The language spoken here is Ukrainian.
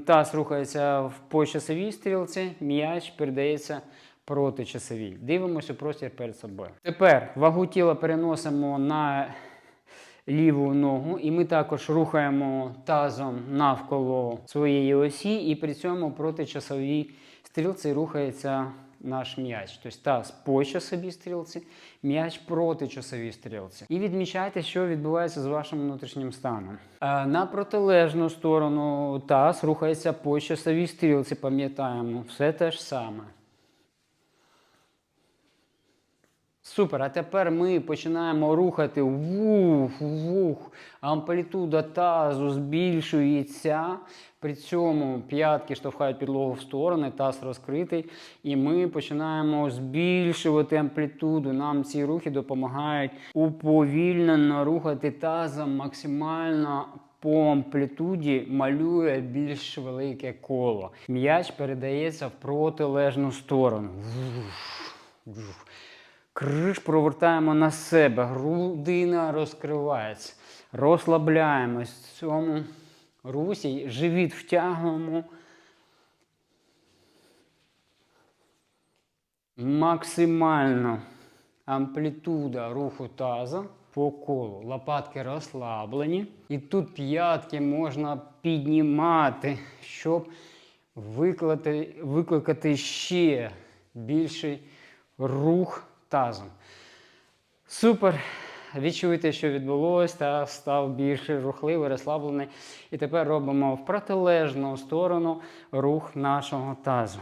таз рухається по часовій стрілці, м'яч передається проти часовій. Дивимося простір перед собою. Тепер вагу тіла переносимо на ліву ногу, і ми також рухаємо тазом навколо своєї осі, і при цьому проти часовій стрілці рухається наш м'яч. Тобто таз по часовій стрілці, м'яч проти часовій стрілці. І відмічайте, що відбувається з вашим внутрішнім станом. Е, На протилежну сторону таз рухається по часовій стрілці, пам'ятаємо, все те ж саме. Супер. А тепер ми починаємо рухати вух, вух. Амплітуда тазу збільшується. При цьому п'ятки штовхають підлогу в сторони, таз розкритий. І ми починаємо збільшувати амплітуду. Нам ці рухи допомагають уповільнено рухати тазом максимально. По амплітуді малює більш велике коло. М'яч передається в протилежну сторону. Криш провертаємо на себе, грудина розкривається. Розслабляємось в цьому русі, живіт втягуємо. Максимально амплітуда руху таза по колу. Лопатки розслаблені. І тут п'ятки можна піднімати, щоб викликати, викликати ще більший рух тазом. Супер. Відчуєте, що відбулося, та став більш рухливий, розслаблений. І тепер робимо в протилежну сторону рух нашого тазу.